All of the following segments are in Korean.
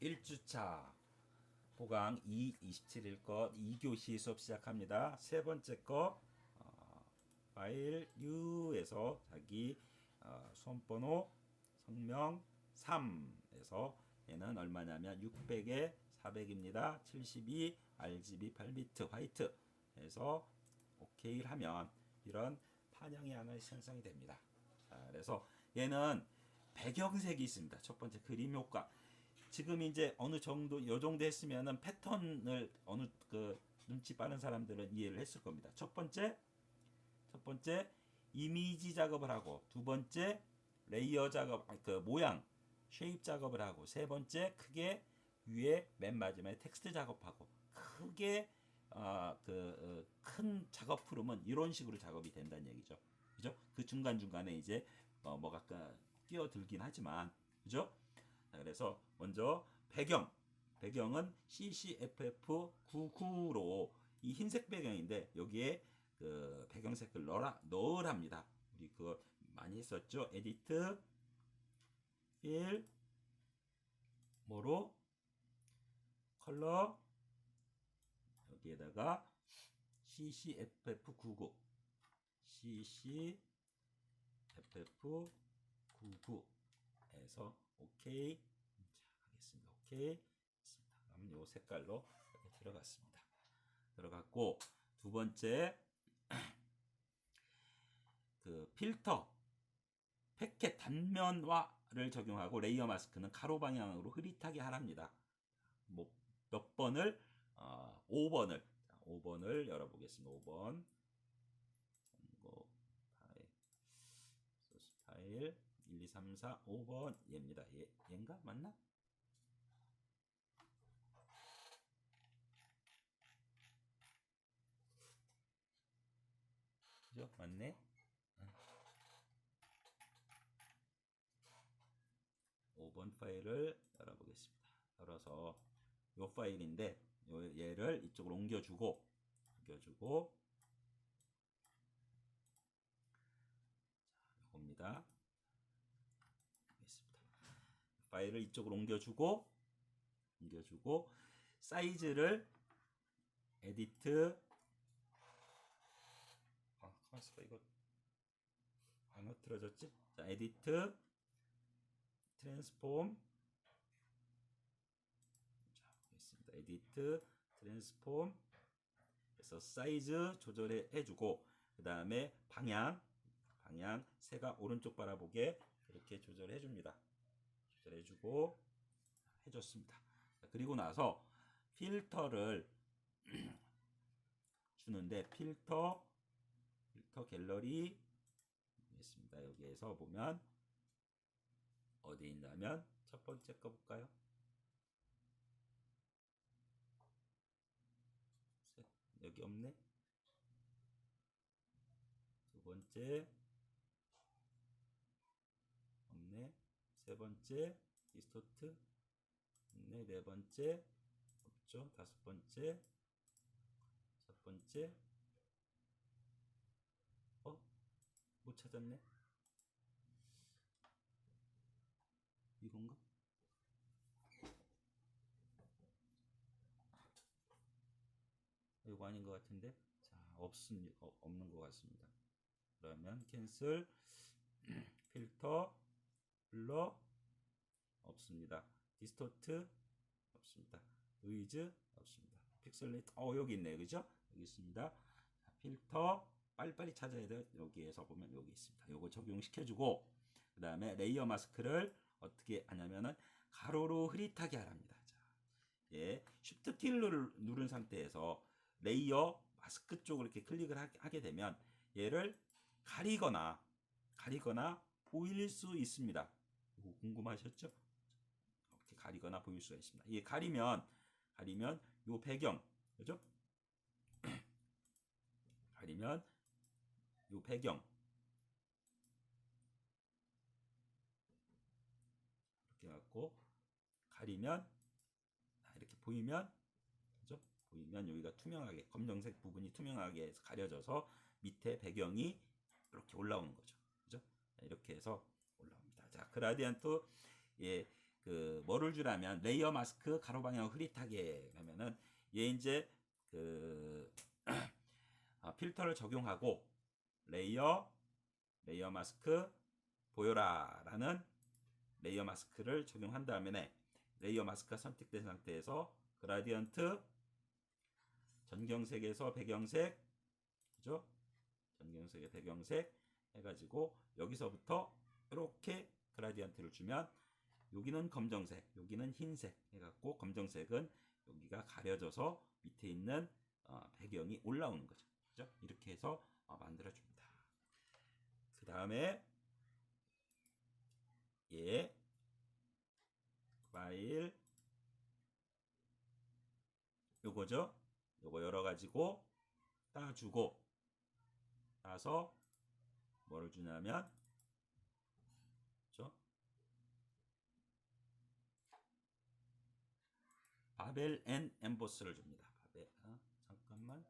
11주차 보강 2 27일 것 2교시 수업 시작합니다. 세 번째 거 어, 파일 U에서 자기 어, 수험번호 성명 3에서 얘는 얼마냐면 600에 400입니다. 72 RGB 8비트 화이트 해서 오케이를 하면 이런 판형이 하나 생성이 됩니다. 자, 그래서 얘는 배경색이 있습니다. 첫 번째 그림 효과. 지금 이제 어느 정도 요 정도 했으면은 패턴을 어느 그 눈치 빠른 사람들은 이해를 했을 겁니다. 첫 번째 첫 번째 이미지 작업을 하고 두 번째 레이어 작업 그 모양 쉐입 작업을 하고 세 번째 크게 위에 맨 마지막에 텍스트 작업하고 크게 어, 그큰 작업 흐름은 이런 식으로 작업이 된다는 얘기죠. 그죠? 그 중간 중간에 이제 어, 뭐가 까- 끼어들긴 하지만 그죠? 자, 그래서 먼저 배경 배경은 CCFF99로 이 흰색 배경인데 여기에 그 배경색을 넣으라 넣으랍니다. 우리 그거 많이 했었죠. 에디트 필 뭐로 컬러 여기에다가 CCFF99 CCFF99에서 오케이 자 가겠습니다. 오케이 했습니다. 그럼 요 색깔로 이렇게 들어갔습니다. 들어갔고 두 번째 그 필터 패켓 단면화를 적용하고 레이어 마스크는 가로 방향으로 흐릿하게 하랍니다. 뭐 몇 번을 어, 5번을 5번을 열어보겠습니다. 5번 선거 파일 소스 파일 1, 2, 3, 4, 5번 얘입니다. 얘, 얘인가 맞나? 그죠? 맞네. 응. 5번 파일을 열어보겠습니다. 열어서 요 파일인데 요 얘를 이쪽으로 옮겨주고 옮겨주고 자, 요겁니다. 파일을 이쪽으로 옮겨주고 옮겨주고 사이즈를 에디트 아, 가만 있어 봐 이거 안 흐트러졌지? 자, 에디트 트랜스폼 자. 에디트 트랜스폼 그래서 사이즈 조절해 해주고 그 다음에 방향 방향 새가 오른쪽 바라보게 이렇게 조절해 줍니다. 조절해주고 해줬습니다. 자, 그리고 나서 필터를 주는데 필터 필터 갤러리 있습니다. 여기에서 보면 어디 있냐면 첫 번째 거 볼까요? 셋, 여기 없네. 두 번째 없네. 세 번째 디스토트 없네. 네 번째 없죠. 다섯 번째 첫 번째 어? 못 찾았네. 이건가? 이거 아닌 것 같은데 자 없습니다 어, 없는 것 같습니다 그러면 캔슬 필터 블러 없습니다. 디스토트 없습니다. 노이즈 없습니다. 픽셀레이트. 어 여기 있네요. 그죠? 여기 있습니다. 자, 필터 빨리빨리 찾아야 돼요. 여기에서 보면 여기 있습니다. 요거 적용시켜주고 그 다음에 레이어 마스크를 어떻게 하냐면은 가로로 흐릿하게 하랍니다. 자, 예, 쉬프트 키를 누른 상태에서 레이어 마스크 쪽을 이렇게 클릭을 하- 하게 되면 얘를 가리거나 가리거나 보일 수 있습니다. 이거 궁금하셨죠? 이렇게 가리거나 보일 수가 있습니다. 이 가리면 가리면 요 배경 그죠? 가리면 요 배경 이렇게 갖고 가리면 아, 이렇게 보이면 그죠? 보이면 여기가 투명하게 검정색 부분이 투명하게 가려져서 밑에 배경이 이렇게 올라오는 거죠. 그죠? 자, 이렇게 해서 그 라디안트 예, 그 뭐를 주라면 레이어 마스크 가로 방향 흐릿하게 하면은 얘 이제 그 아, 필터를 적용하고 레이어 레이어 마스크 보여라라는 레이어 마스크를 적용한 다음에 레이어 마스크가 선택된 상태에서 그라디언트 전경색에서 배경색 그죠? 전경색에 배경색 해가지고 여기서부터 이렇게 그라디언트를 주면 여기는 검정색, 여기는 흰색 해갖고 검정색은 여기가 가려져서 밑에 있는 어, 배경이 올라오는 거죠. 그죠? 이렇게 해서 어, 만들어줍니다. 그 다음에 얘 파일 요거죠. 요거 열어가지고 따주고 따서 뭐를 주냐면 그죠? 바벨 앤 엠보스를 줍니다. 바벨 아, 잠깐만.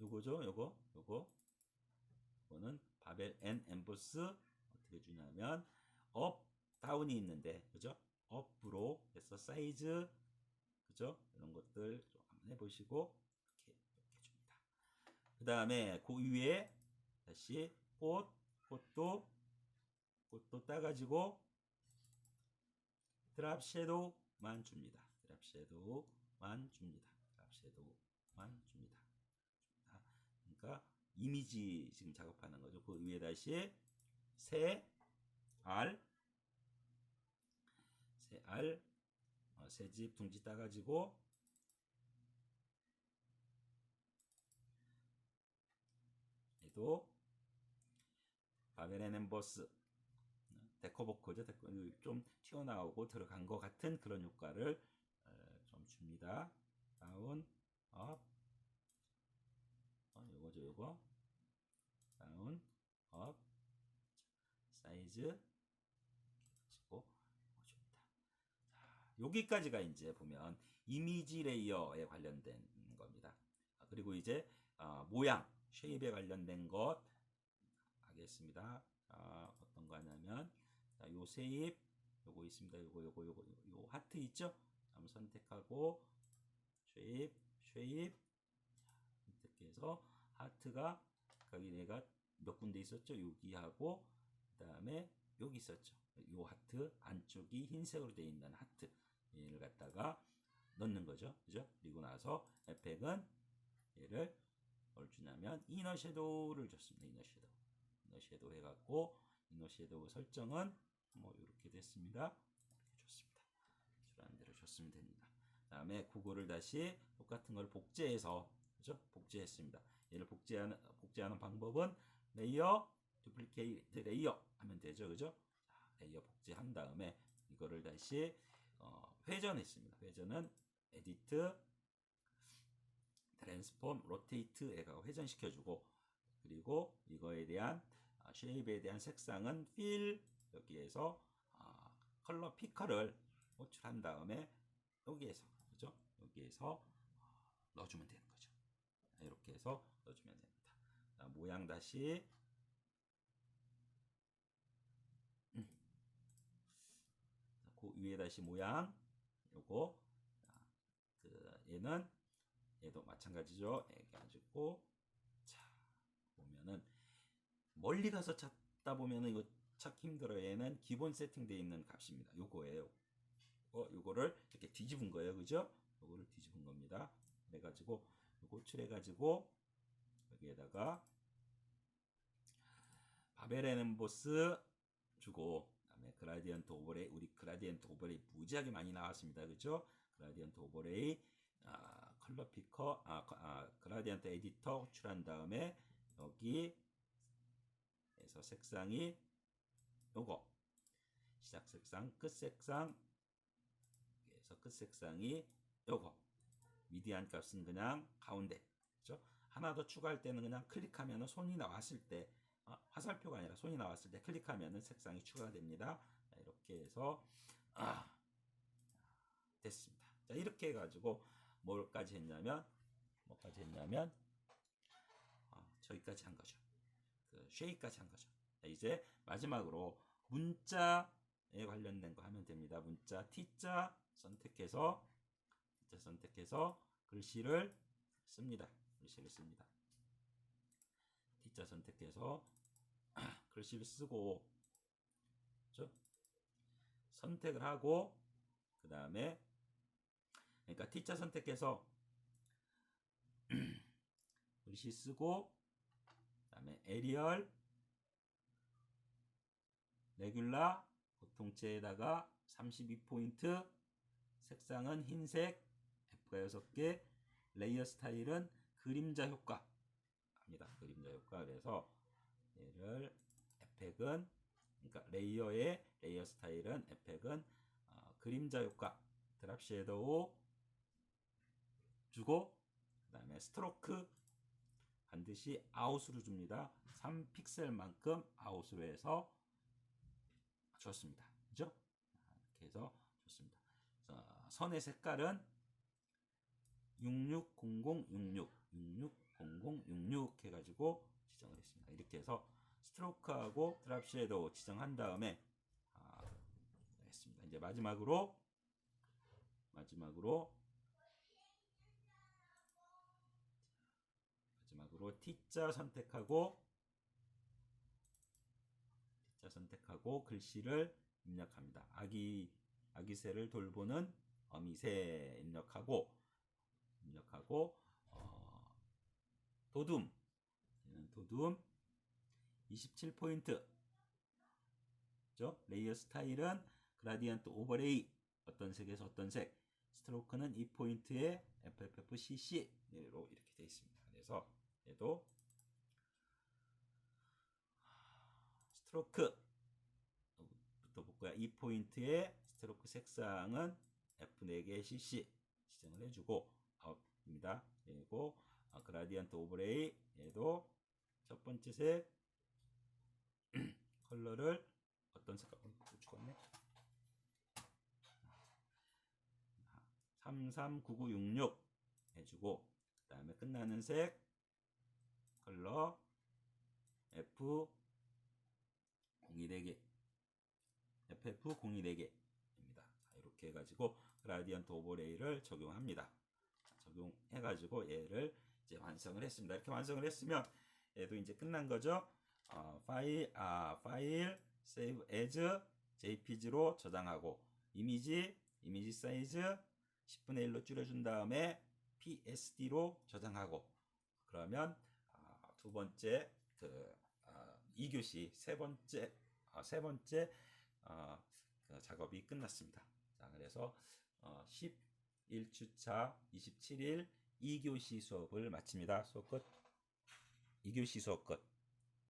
요거죠 요거? 요거? 이거는 바벨 앤 엠보스. 어떻게 주냐면 업 다운이 있는데 그죠? 업으로 해서 사이즈 그죠? 이런 것들 좀 한번 해보시고 이렇게 이렇게 줍니다. 그 다음에 그 위에 다시 꽃 꽃도 꽃도 따가지고 드랍 섀도우만 줍니다. 드랍 섀도우만 줍니다. 드랍 섀도우만 줍니다. 줍니다. 그러니까 이미지 지금 작업하는 거죠. 그 위에 다시 새 알, 새 알, 어, 새집 둥지 따가지고 얘도 바벨앤 엠버스 데코보코죠. 데코, 좀 튀어나오고 들어간 것 같은 그런 효과를 어, 좀 줍니다. 다운, 업, 어, 요거죠, 요거. 다운, 업, 사이즈, 치고 줍니다. 자, 여기까지가 이제 보면 이미지 레이어에 관련된 겁니다. 아, 그리고 이제 어, 모양, 쉐입에 관련된 것 하겠습니다. 아, 어떤 거 하냐면 자, 요 쉐입 요거 있습니다. 요거 요거 요거 요 하트 있죠? 한번 선택하고 쉐입 쉐입 선택해서 하트가 거기 내가 몇 군데 있었죠? 여기하고 그다음에 여기 있었죠. 요 하트 안쪽이 흰색으로 되어 있는 하트 얘를 갖다가 넣는 거죠. 그죠? 그리고 나서 에펙은 얘를 뭘 주냐면 이너 섀도우를 줬습니다. 이너 섀도우. 이너 섀도우 해갖고 이너 섀도우 설정은 뭐 이렇게 됐습니다. 이렇게 줬습니다. 주라는 대로 줬으면 됩니다. 다음에 그거를 다시 똑같은 걸 복제해서 그죠? 복제했습니다. 얘를 복제하는 복제하는 방법은 레이어 두플리케이트 레이어 하면 되죠. 그죠? 자, 레이어 복제한 다음에 이거를 다시 어, 회전했습니다. 회전은 에디트 트랜스폼 로테이트에가 회전시켜주고 그리고 이거에 대한 아, 쉐입에 대한 색상은 필 여기에서 아, 컬러 피커를 호출한 다음에 여기에서 그죠? 여기에서 어, 넣어주면 되는 거죠. 이렇게 해서 넣어주면 됩니다. 자, 모양 다시 음. 자, 그 위에 다시 모양 요거 자, 그 얘는 얘도 마찬가지죠. 이렇게 가지고 자 보면은 멀리 가서 찾다 보면은 이거 찾기 힘들어요. 얘는 기본 세팅되어 있는 값입니다. 요거예요. 어, 요거를 이렇게 뒤집은 거예요. 그죠? 요거를 뒤집은 겁니다. 그래가지고 요거 칠해가지고 여기에다가 바벨 엠보스 주고 그다음에 그라디언트 오버레이 우리 그라디언트 오버레이 무지하게 많이 나왔습니다. 그죠? 그라디언트 오버레이 아, 컬러 피커 아, 아 그라디언트 에디터 호출한 다음에 여기 에서 색상이 요거. 시작 색상 끝 색상. 그래서 끝 색상이 요거. 미디안 값은 그냥 가운데. 그죠? 하나 더 추가할 때는 그냥 클릭하면은 손이 나왔을 때 어, 화살표가 아니라 손이 나왔을 때 클릭하면은 색상이 추가가 됩니다. 자, 이렇게 해서 아, 됐습니다. 자 이렇게 해가지고 뭘까지 했냐면 뭐까지 했냐면 아, 저기까지 한 거죠. 그 쉐이까지 한 거죠. 자, 이제 마지막으로 문자 관련된 거 하면 됩니다. 문자 T자 선택해서 T자 선택해서 글씨를 씁니다. 글씨를 씁니다. T자 선택해서 글씨를 쓰고 그렇죠? 선택을 하고 그 다음에 그러니까 T자 선택해서 글씨 쓰고 그 다음에 에리얼 레귤라 보통체에다가 32포인트 색상은 흰색 F가 6개 레이어 스타일은 그림자 효과 합니다. 그림자 효과 그래서 얘를 에펙은 그러니까 레이어의 레이어 스타일은 에펙은 어, 그림자 효과 드랍 섀도우 주고 그 다음에 스트로크 반드시 아웃으로 줍니다. 3픽셀만큼 아웃으로 해서 좋습니다. 그죠? 이렇게 해서 좋습니다. 자, 선의 색깔은 660066 660066 해가지고 지정을 했습니다. 이렇게 해서 스트로크하고 드랍 섀도우 지정한 다음에 아, 했습니다. 이제 마지막으로 마지막으로 마지막으로 T자 선택하고 자 선택하고 글씨를 입력합니다. 아기 아기새를 돌보는 어미새 입력하고 입력하고 어, 도둠 도둠 27포인트 죠? 레이어 스타일은 그라디언트 오버레이 어떤 색에서 어떤 색 스트로크는 2포인트에 FFFCC로 이렇게 되어 있습니다. 그래서 얘도 스트로크 부터 볼 거야. 2포인트의 스트로크 색상은 F4개 CC 지정을 해주고 아웃입니다. 그리고 어, 그라디언트 오버레이 얘도 첫 번째 색 컬러를 어떤 색깔 어, 죽었네. 339966 해주고 그 다음에 끝나는 색 컬러 F 024개 FF 024개입니다. 이렇게 해가지고 그라디언트 오버레이를 적용합니다. 적용해가지고 얘를 이제 완성을 했습니다. 이렇게 완성을 했으면 얘도 이제 끝난 거죠. 어, 파일 아 파일 save as jpg로 저장하고 이미지 이미지 사이즈 10분의 1로 줄여준 다음에 PSD로 저장하고 그러면 아, 두 번째 그 아, 2교시 세 번째 아, 세 번째 아, 그 작업이 끝났습니다. 자, 그래서 어, 11주차 27일 2교시 수업을 마칩니다. 수업 끝. 2교시 수업 끝.